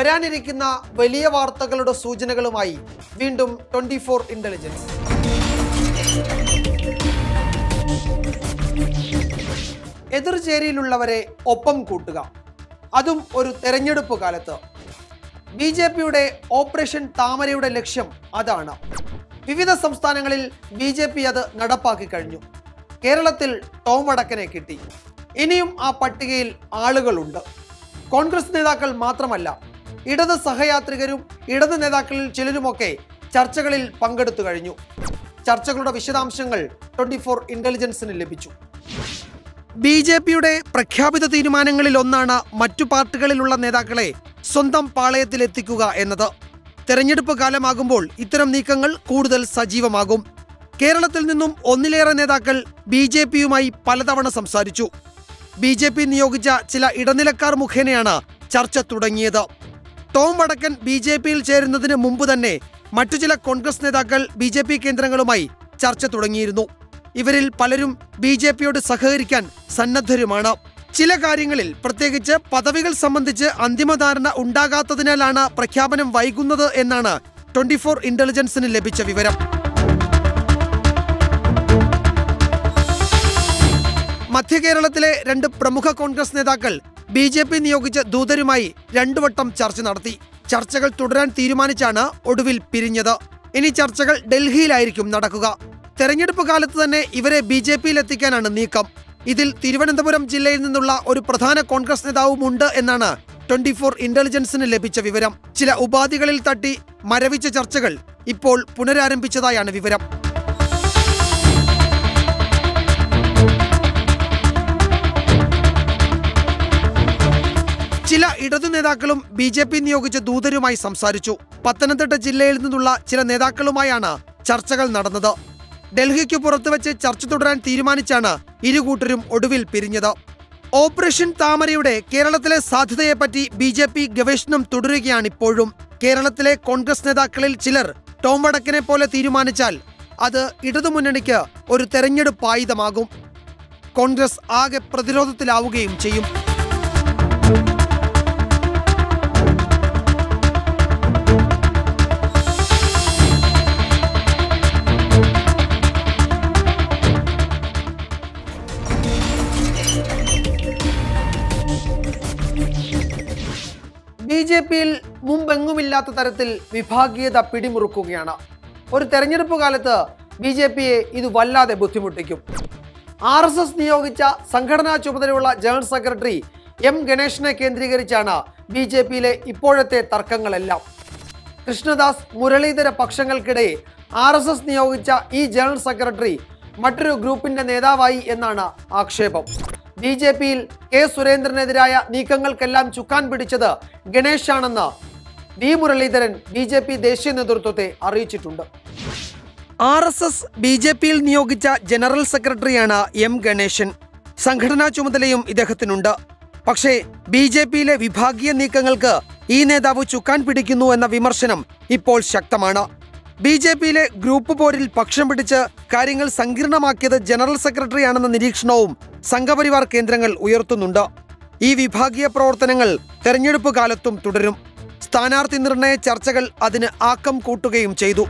വരാനിരിക്കുന്ന വലിയ വാർത്തകളുടെ സൂചനകളുമായി വീണ്ടും ട്വന്റി ഫോർ ഇന്റലിജൻസ്. എതിർചേരിയിലുള്ളവരെ ഒപ്പം കൂട്ടുക. അതും ഒരു തെരഞ്ഞെടുപ്പ് കാലത്ത്. ബി ജെ പിയുടെ ഓപ്പറേഷൻ താമരയുടെ ലക്ഷ്യം അതാണ്. വിവിധ സംസ്ഥാനങ്ങളിൽ ബി ജെ പി അത് നടപ്പാക്കി കഴിഞ്ഞു. കേരളത്തിൽ ടോം വടക്കനെ കിട്ടി. ഇനിയും ആ പട്ടികയിൽ ആളുകളുണ്ട്. കോൺഗ്രസ് നേതാക്കൾ മാത്രമല്ല ഇടത് സഹയാത്രികരും ഇടത് നേതാക്കളിൽ ചിലരുമൊക്കെ ചർച്ചകളിൽ പങ്കെടുത്തു കഴിഞ്ഞു. ചർച്ചകളുടെ വിശദാംശങ്ങൾ ട്വന്റി ഫോർ ഇന്റലിജൻസിന് ലഭിച്ചു. ബി ജെ പിയുടെ പ്രഖ്യാപിത തീരുമാനങ്ങളിൽ ഒന്നാണ് മറ്റു പാർട്ടികളിലുള്ള നേതാക്കളെ സ്വന്തം പാളയത്തിലെത്തിക്കുക എന്നത്. തെരഞ്ഞെടുപ്പ് കാലമാകുമ്പോൾ ഇത്തരം നീക്കങ്ങൾ കൂടുതൽ സജീവമാകും. കേരളത്തിൽ നിന്നും ഒന്നിലേറെ നേതാക്കൾ ബി ജെ പിയുമായി പലതവണ സംസാരിച്ചു. ബി ജെ പി നിയോഗിച്ച ചില ഇടനിലക്കാർ മുഖേനയാണ് ചർച്ച തുടങ്ങിയത്. ടോം വടക്കൻ ബി ജെ പിയിൽ ചേരുന്നതിന് മുമ്പ് തന്നെ മറ്റു ചില കോൺഗ്രസ് നേതാക്കൾ ബി ജെ പി കേന്ദ്രങ്ങളുമായി ചർച്ച തുടങ്ങിയിരുന്നു. ഇവരിൽ പലരും ബി ജെ പിയോട് സഹകരിക്കാൻ സന്നദ്ധരുമാണ്. ചില കാര്യങ്ങളിൽ പ്രത്യേകിച്ച് പദവികൾ സംബന്ധിച്ച് അന്തിമധാരണ ഉണ്ടാകാത്തതിനാലാണ് പ്രഖ്യാപനം വൈകുന്നത് എന്നാണ് ട്വന്റി ഫോർ ഇന്റലിജൻസിന് ലഭിച്ച വിവരം. മധ്യ കേരളത്തിലെ രണ്ട് പ്രമുഖ കോൺഗ്രസ് നേതാക്കൾ ബി ജെ പി നിയോഗിച്ച ദൂതരുമായി രണ്ടു വട്ടം ചർച്ച നടത്തി. ചർച്ചകൾ തുടരാൻ തീരുമാനിച്ചാണ് ഒടുവിൽ പിരിഞ്ഞത്. ഇനി ചർച്ചകൾ ഡൽഹിയിലായിരിക്കും നടക്കുക. തെരഞ്ഞെടുപ്പ് കാലത്ത് തന്നെ ഇവരെ ബി ജെ പിയിൽ എത്തിക്കാനാണ് നീക്കം. ഇതിൽ തിരുവനന്തപുരം ജില്ലയിൽ നിന്നുള്ള ഒരു പ്രധാന കോൺഗ്രസ് നേതാവും ഉണ്ട് എന്നാണ് ട്വന്റി ഫോർ ഇന്റലിജൻസിന് ലഭിച്ച വിവരം. ചില ഉപാധികളിൽ തട്ടി മരവിച്ച ചർച്ചകൾ ഇപ്പോൾ പുനരാരംഭിച്ചതായാണ് വിവരം. ചില ഇടതു നേതാക്കളും ബി ജെ പി നിയോഗിച്ച ദൂതരുമായി സംസാരിച്ചു. പത്തനംതിട്ട ജില്ലയിൽ നിന്നുള്ള ചില നേതാക്കളുമായാണ് ചർച്ചകൾ നടന്നത്. ഡൽഹിക്ക് പുറത്തുവച്ച് ചർച്ച തുടരാൻ തീരുമാനിച്ചാണ് ഇരുകൂട്ടരും ഒടുവിൽ പിരിഞ്ഞത്. ഓപ്പറേഷൻ താമരയുടെ കേരളത്തിലെ സാധ്യതയെപ്പറ്റി ബി ജെ പി ഗവേഷണം തുടരുകയാണിപ്പോഴും. കേരളത്തിലെ കോൺഗ്രസ് നേതാക്കളിൽ ചിലർ ടോം വടക്കനെ പോലെ തീരുമാനിച്ചാൽ അത് ഇടതുമുന്നണിക്ക് ഒരു തെരഞ്ഞെടുപ്പ് ആയുധമാകും. കോൺഗ്രസ് ആകെ പ്രതിരോധത്തിലാവുകയും ചെയ്യും. ജെ പിയിൽ മുമ്പെങ്ങുമില്ലാത്ത തരത്തിൽ വിഭാഗീയത പിടിമുറുക്കുകയാണ്. ഒരു തെരഞ്ഞെടുപ്പ് കാലത്ത് ബി ജെ പിയെ ഇത് വല്ലാതെ ബുദ്ധിമുട്ടിക്കും. ആർ എസ് എസ് നിയോഗിച്ച സംഘടനാ ചുമതലയുള്ള ജനറൽ സെക്രട്ടറി എം ഗണേഷിനെ കേന്ദ്രീകരിച്ചാണ് ബി ജെ പിയിലെ ഇപ്പോഴത്തെ തർക്കങ്ങളെല്ലാം. കൃഷ്ണദാസ് മുരളീധര പക്ഷങ്ങൾക്കിടയിൽ ആർ എസ് എസ് നിയോഗിച്ച ഈ ജനറൽ സെക്രട്ടറി മറ്റൊരു ഗ്രൂപ്പിന്റെ നേതാവായി എന്നാണ് ആക്ഷേപം. ബി ജെ പിയിൽ കെ സുരേന്ദ്രനെതിരായ നീക്കങ്ങൾക്കെല്ലാം ചുക്കാൻ പിടിച്ചത് ഗണേഷാണെന്ന് V Muraleedharan B J P ദേശീയ നേതൃത്വത്തെ അറിയിച്ചിട്ടുണ്ട്. R S S B J പിയിൽ നിയോഗിച്ച ജനറൽ സെക്രട്ടറിയാണ് എം ഗണേശൻ. സംഘടനാ ചുമതലയും ഇദ്ദേഹത്തിനുണ്ട്. പക്ഷേ ബി ജെ പിയിലെ വിഭാഗീയ നീക്കങ്ങൾക്ക് ഈ നേതാവ് ചുക്കാൻ പിടിക്കുന്നു എന്ന വിമർശനം ഇപ്പോൾ ശക്തമാണ്. ബി ജെ പിയിലെ ഗ്രൂപ്പ് പോരിൽ പക്ഷം പിടിച്ച് കാര്യങ്ങൾ സങ്കീർണമാക്കിയത് ജനറൽ സെക്രട്ടറിയാണെന്ന നിരീക്ഷണവും സംഘപരിവാർ കേന്ദ്രങ്ങൾ ഉയർത്തുന്നുണ്ട്. ഈ വിഭാഗീയ പ്രവർത്തനങ്ങൾ തെരഞ്ഞെടുപ്പ് കാലത്തും തുടരും. സ്ഥാനാർത്ഥി നിർണയ ചർച്ചകൾ അതിന് ആക്കം കൂട്ടുകയും ചെയ്തു.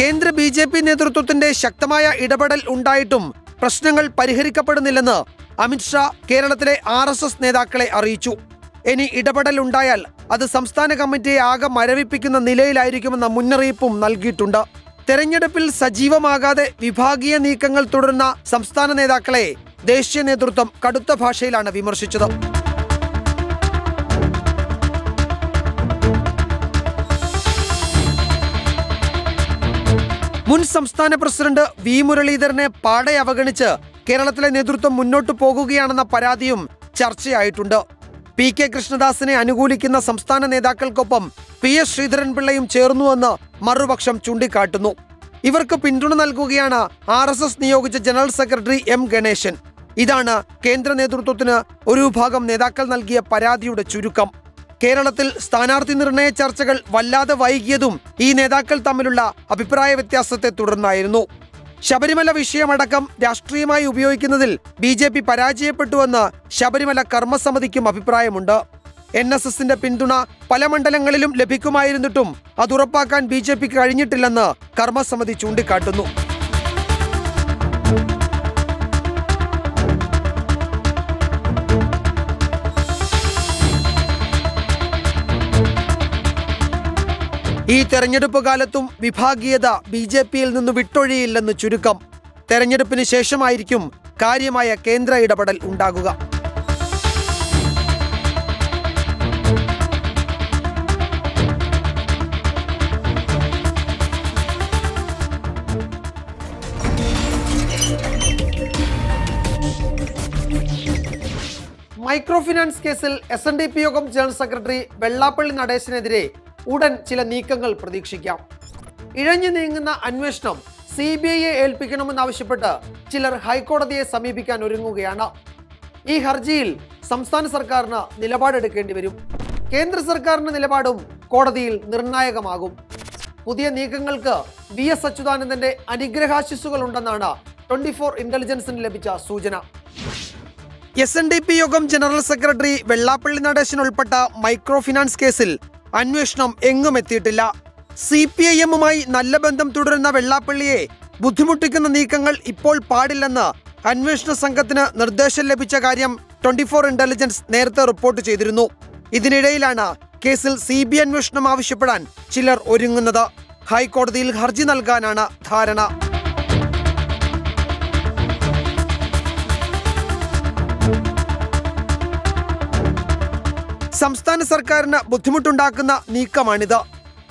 കേന്ദ്ര ബി ജെ പി നേതൃത്വത്തിന്റെ ശക്തമായ ഇടപെടൽ ഉണ്ടായിട്ടും പ്രശ്നങ്ങൾ പരിഹരിക്കപ്പെടുന്നില്ലെന്ന് അമിത്ഷാ കേരളത്തിലെ ആർ എസ് എസ് നേതാക്കളെ അറിയിച്ചു. ഇനി ഇടപെടൽ ഉണ്ടായാൽ അത് സംസ്ഥാന കമ്മിറ്റിയെ ആകെ മരവിപ്പിക്കുന്ന നിലയിലായിരിക്കുമെന്ന മുന്നറിയിപ്പും നൽകിയിട്ടുണ്ട്. തെരഞ്ഞെടുപ്പിൽ സജീവമാകാതെ വിഭാഗീയ നീക്കങ്ങൾ തുടരുന്ന സംസ്ഥാന നേതാക്കളെ ദേശീയ നേതൃത്വം കടുത്ത ഭാഷയിലാണ് വിമർശിച്ചത്. മുൻ സംസ്ഥാന പ്രസിഡന്റ് വി മുരളീധരനെ പാടെ അവഗണിച്ച് കേരളത്തിലെ നേതൃത്വം മുന്നോട്ടു പോകുകയാണെന്ന പരാതിയും ചർച്ചയായിട്ടുണ്ട്. പി കെ കൃഷ്ണദാസിനെ അനുകൂലിക്കുന്ന സംസ്ഥാന നേതാക്കൾക്കൊപ്പം പി എസ് ശ്രീധരൻപിള്ളയും ചേർന്നുവെന്ന് മറുപക്ഷം ചൂണ്ടിക്കാട്ടുന്നു. ഇവർക്ക് പിന്തുണ നൽകുകയാണ് ആർ എസ് എസ് നിയോഗിച്ച ജനറൽ സെക്രട്ടറി എം ഗണേശൻ. ഇതാണ് കേന്ദ്ര നേതൃത്വത്തിന് ഒരു വിഭാഗം നേതാക്കൾ നൽകിയ പരാതിയുടെ ചുരുക്കം. കേരളത്തിൽ സ്ഥാനാർത്ഥി നിർണയ ചർച്ചകൾ വല്ലാതെ വൈകിയതും ഈ നേതാക്കൾ തമ്മിലുള്ള അഭിപ്രായ വ്യത്യാസത്തെ തുടർന്നായിരുന്നു. ശബരിമല വിഷയമടക്കം രാഷ്ട്രീയമായി ഉപയോഗിക്കുന്നതിൽ ബി ജെ പി പരാജയപ്പെട്ടുവെന്ന് ശബരിമല കർമ്മസമിതിക്കും അഭിപ്രായമുണ്ട്. എൻ എസ് എസിന്റെ പിന്തുണ പല മണ്ഡലങ്ങളിലും ലഭിക്കുമായിരുന്നിട്ടും അത് ഉറപ്പാക്കാൻ ബി ജെ പിക്ക് കഴിഞ്ഞിട്ടില്ലെന്ന് കർമ്മസമിതി ചൂണ്ടിക്കാട്ടുന്നു. ഈ തെരഞ്ഞെടുപ്പ് കാലത്തും വിഭാഗീയത ബി ജെ പിയിൽ നിന്ന് വിട്ടൊഴിയില്ലെന്ന് ചുരുക്കം. തെരഞ്ഞെടുപ്പിന് ശേഷമായിരിക്കും കാര്യമായ കേന്ദ്ര ഇടപെടൽ ഉണ്ടാകുക. മൈക്രോ ഫിനാൻസ് കേസിൽ എസ് എൻ ഡി പി യോഗം ജനറൽ സെക്രട്ടറി വെള്ളാപ്പള്ളി നടേശനെതിരെ ഉടൻ ചില നീക്കങ്ങൾ പ്രതീക്ഷിക്കാം. ഇഴഞ്ഞു നീങ്ങുന്ന അന്വേഷണം സി ബി ഐയെ ഏൽപ്പിക്കണമെന്നാവശ്യപ്പെട്ട് ചിലർ ഹൈക്കോടതിയെ സമീപിക്കാൻ ഒരുങ്ങുകയാണ്. ഈ ഹർജിയിൽ സംസ്ഥാന സർക്കാരിന് നിലപാടെടുക്കേണ്ടി വരും. കേന്ദ്ര സർക്കാരിന്റെ നിലപാടും കോടതിയിൽ നിർണായകമാകും. പുതിയ നീക്കങ്ങൾക്ക് വി എസ് അച്യുതാനന്ദന്റെ അനുഗ്രഹാശിസുകൾ ഉണ്ടെന്നാണ് ട്വന്റി ഫോർ ഇന്റലിജൻസിന് ലഭിച്ച സൂചന. എസ് എൻ ഡി പി യോഗം ജനറൽ സെക്രട്ടറി വെള്ളാപ്പള്ളി നടേശൻ ഉൾപ്പെട്ട മൈക്രോ ഫിനാൻസ് കേസിൽ അന്വേഷണം എങ്ങും എത്തിയിട്ടില്ല. സി പി ഐ എമ്മുമായി നല്ല ബന്ധം തുടരുന്ന വെള്ളാപ്പള്ളിയെ ബുദ്ധിമുട്ടിക്കുന്ന നീക്കങ്ങൾ ഇപ്പോൾ പാടില്ലെന്ന് അന്വേഷണ സംഘത്തിന് നിർദ്ദേശം ലഭിച്ച കാര്യം ട്വന്റി ഫോർ ഇന്റലിജൻസ് നേരത്തെ റിപ്പോർട്ട് ചെയ്തിരുന്നു. ഇതിനിടയിലാണ് കേസിൽ സി ബി അന്വേഷണം ആവശ്യപ്പെടാൻ ചിലർ ഒരുങ്ങുന്നത്. ഹൈക്കോടതിയിൽ ഹർജി നൽകാനാണ് ധാരണ. സംസ്ഥാന സർക്കാരിന് ബുദ്ധിമുട്ടുണ്ടാക്കുന്ന നീക്കമാണിത്.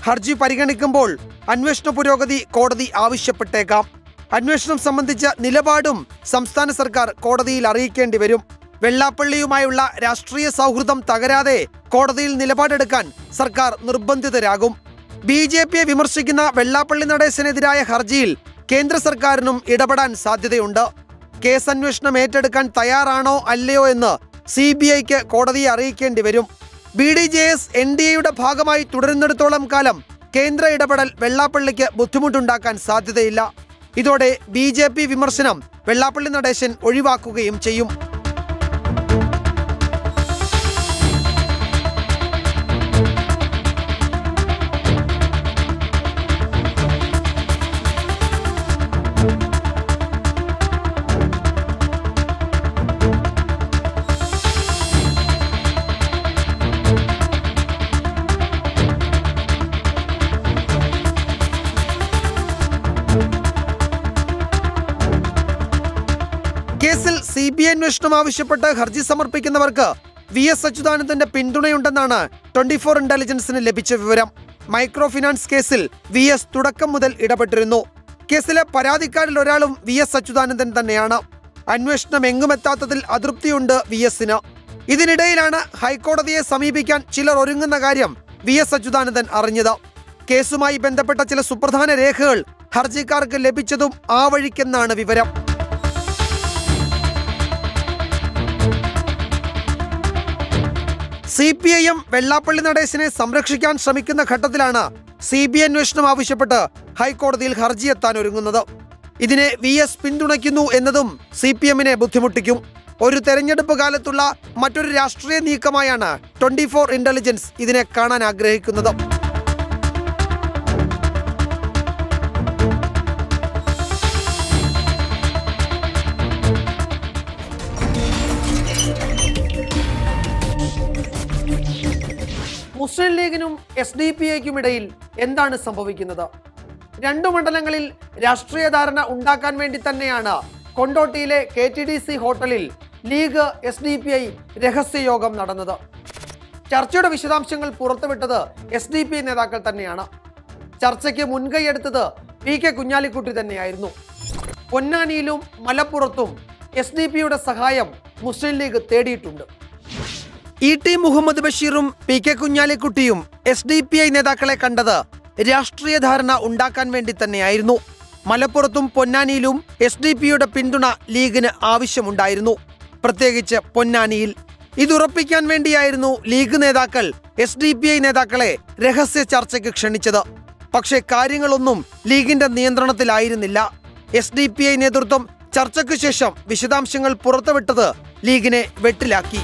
ഹർജി പരിഗണിക്കുമ്പോൾ അന്വേഷണ പുരോഗതി കോടതി ആവശ്യപ്പെട്ടേക്കാം. അന്വേഷണം സംബന്ധിച്ച നിലപാടും സംസ്ഥാന സർക്കാർ കോടതിയിൽ അറിയിക്കേണ്ടി വരും. വെള്ളാപ്പള്ളിയുമായുള്ള രാഷ്ട്രീയ സൗഹൃദം തകരാതെ കോടതിയിൽ നിലപാടെടുക്കാൻ സർക്കാർ നിർബന്ധിതരാകും. ബി ജെ പിയെ വിമർശിക്കുന്ന വെള്ളാപ്പള്ളി നടേശനെതിരായ ഹർജിയിൽ കേന്ദ്ര സർക്കാരിനും ഇടപെടാൻ സാധ്യതയുണ്ട്. കേസ് അന്വേഷണം ഏറ്റെടുക്കാൻ തയ്യാറാണോ അല്ലയോ എന്ന് സി ബി ഐക്ക് കോടതിയെ അറിയിക്കേണ്ടി വരും. B D J S N D എയുടെ ഭാഗമായി തുടരുന്നിടത്തോളം കാലം കേന്ദ്ര ഇടപെടൽ വെള്ളാപ്പള്ളിക്ക് ബുദ്ധിമുട്ടുണ്ടാക്കാൻ സാധ്യതയില്ല. ഇതോടെ ബി വിമർശനം വെള്ളാപ്പള്ളി നടേശൻ ഒഴിവാക്കുകയും ചെയ്യും. സി ബി ഐ അന്വേഷണം ആവശ്യപ്പെട്ട് ഹർജി സമർപ്പിക്കുന്നവർക്ക് വി എസ് അച്യുതാനന്ദന്റെ പിന്തുണയുണ്ടെന്നാണ് ട്വന്റി ഫോർ ഇന്റലിജൻസിന് ലഭിച്ച വിവരം. മൈക്രോ ഫിനാൻസ് കേസിൽ വി എസ് തുടക്കം മുതൽ ഇടപെട്ടിരുന്നു. കേസിലെ പരാതിക്കാരിൽ ഒരാളും വി എസ് അച്യുതാനന്ദൻ തന്നെയാണ്. അന്വേഷണം എങ്ങുമെത്താത്തതിൽ അതൃപ്തിയുണ്ട് വി എസിന്. ഇതിനിടയിലാണ് ഹൈക്കോടതിയെ സമീപിക്കാൻ ചിലർ ഒരുങ്ങുന്ന കാര്യം വി എസ് അച്യുതാനന്ദൻ അറിഞ്ഞത്. കേസുമായി ബന്ധപ്പെട്ട ചില സുപ്രധാന രേഖകൾ ഹർജിക്കാർക്ക് ലഭിച്ചതും ആ വഴിക്കെന്നാണ് വിവരം. C P I M Vellappally നടേശനെ സംരക്ഷിക്കാൻ ശ്രമിക്കുന്ന ഘട്ടത്തിലാണ് സി ബി അന്വേഷണം ആവശ്യപ്പെട്ട് ഹൈക്കോടതിയിൽ ഹർജി എത്താൻ ഒരുങ്ങുന്നത്. ഇതിനെ വി എസ് പിന്തുണയ്ക്കുന്നു എന്നതും സി പി എമ്മിനെ ബുദ്ധിമുട്ടിക്കും. ഒരു തെരഞ്ഞെടുപ്പ് കാലത്തുള്ള മറ്റൊരു രാഷ്ട്രീയ നീക്കമായാണ് ട്വന്റി ഫോർ ഇന്റലിജൻസ് ഇതിനെ കാണാൻ ആഗ്രഹിക്കുന്നത്. മുസ്ലിം ലീഗിനും എസ് ഡി പി ഐക്കും ഇടയിൽ എന്താണ് സംഭവിക്കുന്നത്? രണ്ടു മണ്ഡലങ്ങളിൽ രാഷ്ട്രീയ ധാരണ ഉണ്ടാക്കാൻ വേണ്ടി തന്നെയാണ് കൊണ്ടോട്ടിയിലെ കെ ടി ഡി സി ഹോട്ടലിൽ league S D P I രഹസ്യയോഗം നടന്നത്. ചർച്ചയുടെ വിശദാംശങ്ങൾ പുറത്തുവിട്ടത് എസ് ഡി പി നേതാക്കൾ തന്നെയാണ്. ചർച്ചയ്ക്ക് മുൻകൈയെടുത്തത് പി കെ കുഞ്ഞാലിക്കുട്ടി തന്നെയായിരുന്നു. പൊന്നാനിയിലും മലപ്പുറത്തും എസ് ഡി പിയുടെ സഹായം മുസ്ലിം ലീഗ് തേടിയിട്ടുണ്ട്. ഇ ടി മുഹമ്മദ് ബഷീറും പി കെ കുഞ്ഞാലിക്കുട്ടിയും എസ് ഡി പി ഐ നേതാക്കളെ കണ്ടത് രാഷ്ട്രീയ ധാരണ ഉണ്ടാക്കാൻ വേണ്ടി തന്നെയായിരുന്നു. മലപ്പുറത്തും പൊന്നാനിയിലും എസ് ഡി പിയുടെ പിന്തുണ ലീഗിന് ആവശ്യമുണ്ടായിരുന്നു. പ്രത്യേകിച്ച് പൊന്നാനിയിൽ. ഇതുറപ്പിക്കാൻ വേണ്ടിയായിരുന്നു ലീഗ് നേതാക്കൾ എസ് ഡി പി ഐ നേതാക്കളെ രഹസ്യ ചർച്ചയ്ക്ക് ക്ഷണിച്ചത്. പക്ഷേ കാര്യങ്ങളൊന്നും ലീഗിന്റെ നിയന്ത്രണത്തിലായിരുന്നില്ല. എസ് ഡി പി ഐ നേതൃത്വം ചർച്ചയ്ക്കു ശേഷം വിശദാംശങ്ങൾ പുറത്തുവിട്ടത് ലീഗിനെ വെട്ടിലാക്കി.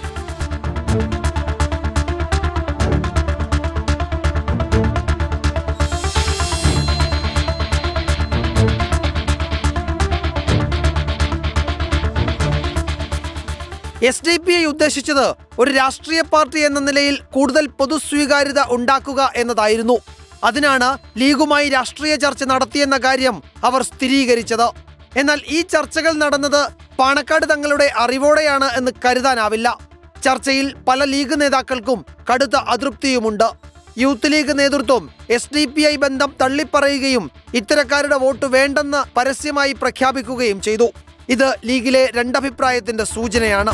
എസ് ഡി പി ഐ ഉദ്ദേശിച്ചത് ഒരു രാഷ്ട്രീയ പാർട്ടി എന്ന നിലയിൽ കൂടുതൽ പൊതുസ്വീകാര്യത ഉണ്ടാക്കുക എന്നതായിരുന്നു. അതിനാണ് ലീഗുമായി രാഷ്ട്രീയ ചർച്ച നടത്തിയെന്ന കാര്യം അവർ സ്ഥിരീകരിച്ചത്. എന്നാൽ ഈ ചർച്ചകൾ നടന്നത് പാണക്കാട് തങ്ങളുടെ അറിവോടെയാണ് എന്ന് കരുതാനാവില്ല. ചർച്ചയിൽ പല ലീഗ് നേതാക്കൾക്കും കടുത്ത അതൃപ്തിയുമുണ്ട്. യൂത്ത് ലീഗ് നേതൃത്വം എസ് ഡി പി ഐ ബന്ധം തള്ളിപ്പറയുകയും ഇത്തരക്കാരുടെ വോട്ട് വേണ്ടെന്ന് പരസ്യമായി പ്രഖ്യാപിക്കുകയും ചെയ്തു. ഇത് ലീഗിലെ രണ്ടഭിപ്രായത്തിന്റെ സൂചനയാണ്.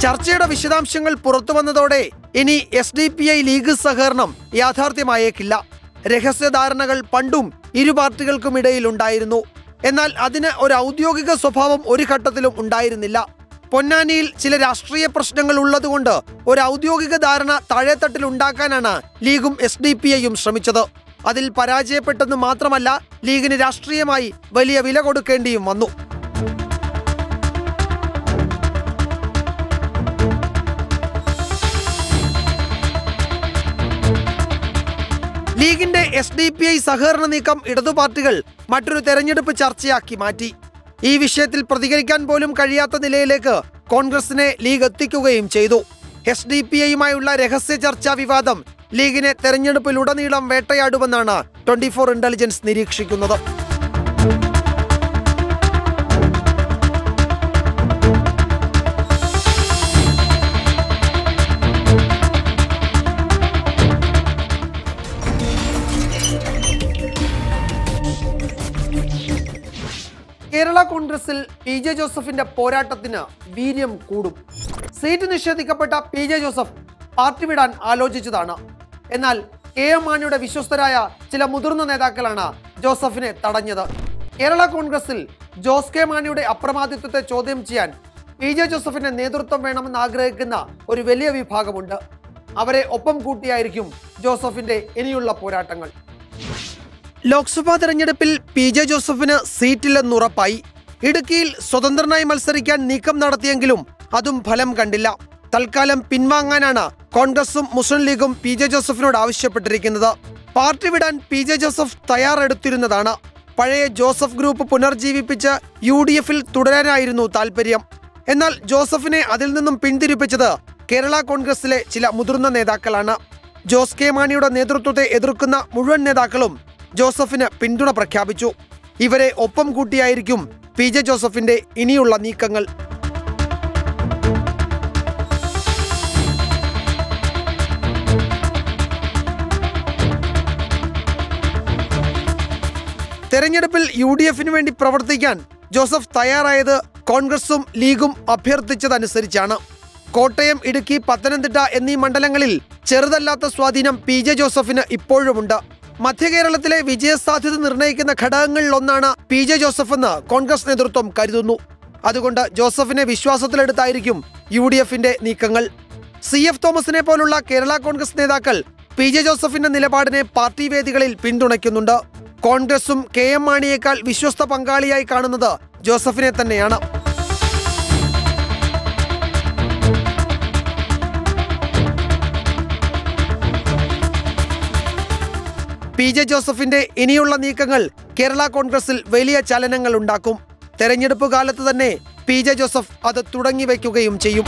ചർച്ചയുടെ വിശദാംശങ്ങൾ പുറത്തു വന്നതോടെ ഇനി S D P I league സഹകരണം യാഥാർത്ഥ്യമായേക്കില്ല. രഹസ്യധാരണകൾ പണ്ടും ഇരു പാർട്ടികൾക്കും ഇടയിൽ ഉണ്ടായിരുന്നു എന്നാൽ അതിന് ഒരു ഔദ്യോഗിക സ്വഭാവം ഒരു ഘട്ടത്തിലും ഉണ്ടായിരുന്നില്ല. പൊന്നാനിയിൽ ചില രാഷ്ട്രീയ പ്രശ്നങ്ങൾ ഉള്ളതുകൊണ്ട് ഒരു ഔദ്യോഗിക ധാരണ താഴെത്തട്ടിൽ ഉണ്ടാക്കാനാണ് ലീഗും എസ് ഡി പി ഐയും ശ്രമിച്ചത്. അതിൽ പരാജയപ്പെട്ടെന്ന് മാത്രമല്ല ലീഗിന് രാഷ്ട്രീയമായി വലിയ വില കൊടുക്കേണ്ടിയും വന്നു. ലീഗിന്റെ എസ് ഡി പി ഐ സഹകരണ നീക്കം ഇടതു പാർട്ടികൾ മറ്റൊരു തെരഞ്ഞെടുപ്പ് ചർച്ചയാക്കി മാറ്റി. ഈ വിഷയത്തിൽ പ്രതികരിക്കാൻ പോലും കഴിയാത്ത നിലയിലേക്ക് കോൺഗ്രസിനെ ലീഗ് എത്തിക്കുകയും ചെയ്തു. എസ് ഡി പി ഐയുമായുള്ള രഹസ്യ ചർച്ചാ വിവാദം ലീഗിനെ തെരഞ്ഞെടുപ്പിലുടനീളം വേട്ടയാടുമെന്നാണ് ട്വന്റി ഫോർ ഇന്റലിജൻസ് നിരീക്ഷിക്കുന്നത്. കേരള കോൺഗ്രസിൽ പി ജെ ജോസഫിന്റെ പോരാട്ടത്തിന് വീര്യം കൂടും. സീറ്റ് നിഷേധിക്കപ്പെട്ട പി ജെ ജോസഫ് പാർട്ടി വിടാൻ ആലോചിച്ചതാണ്. എന്നാൽ കെ എം മാണിയുടെ വിശ്വസ്തരായ ചില മുതിർന്ന നേതാക്കളാണ് ജോസഫിനെ തടഞ്ഞത്. കേരള കോൺഗ്രസിൽ ജോസ് കെ മാണിയുടെ അപ്രമാദിത്വത്തെ ചോദ്യം ചെയ്യാൻ പി ജെ ജോസഫിന്റെ നേതൃത്വം വേണമെന്ന് ആഗ്രഹിക്കുന്ന ഒരു വലിയ വിഭാഗമുണ്ട്. അവരെ ഒപ്പം കൂട്ടിയായിരിക്കും ജോസഫിന്റെ ഇനിയുള്ള പോരാട്ടങ്ങൾ. ലോക്സഭാ തെരഞ്ഞെടുപ്പിൽ പി ജെ ജോസഫിന് സീറ്റില്ലെന്നുറപ്പായി. ഇടുക്കിയിൽ സ്വതന്ത്രനായി മത്സരിക്കാൻ നീക്കം നടത്തിയെങ്കിലും അതും ഫലം കണ്ടില്ല. തൽക്കാലം പിൻവാങ്ങാനാണ് കോൺഗ്രസും മുസ്ലിം ലീഗും പി ജെ ജോസഫിനോട് ആവശ്യപ്പെട്ടിരിക്കുന്നത്. പാർട്ടി വിടാൻ പി ജെ ജോസഫ് തയ്യാറെടുത്തിരുന്നതാണ്. പഴയ ജോസഫ് ഗ്രൂപ്പ് പുനർജീവിപ്പിച്ച് യു ഡി എഫിൽ തുടരാനായിരുന്നു താൽപര്യം. എന്നാൽ ജോസഫിനെ അതിൽ നിന്നും പിന്തിരിപ്പിച്ചത് കേരള കോൺഗ്രസിലെ ചില മുതിർന്ന നേതാക്കളാണ്. ജോസ് കെ മാണിയുടെ നേതൃത്വത്തെ എതിർക്കുന്ന മുഴുവൻ നേതാക്കളും ജോസഫിന് പിന്തുണ പ്രഖ്യാപിച്ചു. ഇവരെ ഒപ്പം കൂട്ടിയായിരിക്കും പി ജെ ജോസഫിന്റെ ഇനിയുള്ള നീക്കങ്ങൾ. തെരഞ്ഞെടുപ്പിൽ യു ഡി എഫിന് വേണ്ടി പ്രവർത്തിക്കാൻ ജോസഫ് തയ്യാറായത് കോൺഗ്രസും ലീഗും അഭ്യർത്ഥിച്ചതനുസരിച്ചാണ്. കോട്ടയം ഇടുക്കി പത്തനംതിട്ട എന്നീ മണ്ഡലങ്ങളിൽ ചെറുതല്ലാത്ത സ്വാധീനം പി ജെ ജോസഫിന് ഇപ്പോഴുമുണ്ട്. മധ്യകേരളത്തിലെ വിജയസാധ്യത നിർണയിക്കുന്ന ഘടകങ്ങളിലൊന്നാണ് പി ജെ ജോസഫ് എന്ന് കോൺഗ്രസ് നേതൃത്വം കരുതുന്നു. അതുകൊണ്ട് ജോസഫിനെ വിശ്വാസത്തിലെടുത്തായിരിക്കും യു ഡി എഫിന്റെ നീക്കങ്ങൾ. സി എഫ് തോമസിനെ പോലുള്ള കേരള കോൺഗ്രസ് നേതാക്കൾ പി ജെ ജോസഫിന്റെ നിലപാടിനെ പാർട്ടി വേദികളിൽ പിന്തുണയ്ക്കുന്നുണ്ട്. കോൺഗ്രസും കെ എം മാണിയേക്കാൾ വിശ്വസ്ത പങ്കാളിയായി കാണുന്നത് ജോസഫിനെ തന്നെയാണ്. പി ജെ ജോസഫിന്റെ ഇനിയുള്ള നീക്കങ്ങൾ കേരള കോൺഗ്രസിൽ വലിയ ചലനങ്ങൾ ഉണ്ടാക്കും. തെരഞ്ഞെടുപ്പ് കാലത്ത് തന്നെ പി ജെ ജോസഫ് അത് തുടങ്ങി വയ്ക്കുകയും ചെയ്യും.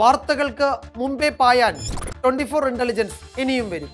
വാർത്തകൾക്ക് മുമ്പേ പായാൻ ട്വന്റി ഫോർ ഇന്റലിജൻസ് ഇനിയും വരും.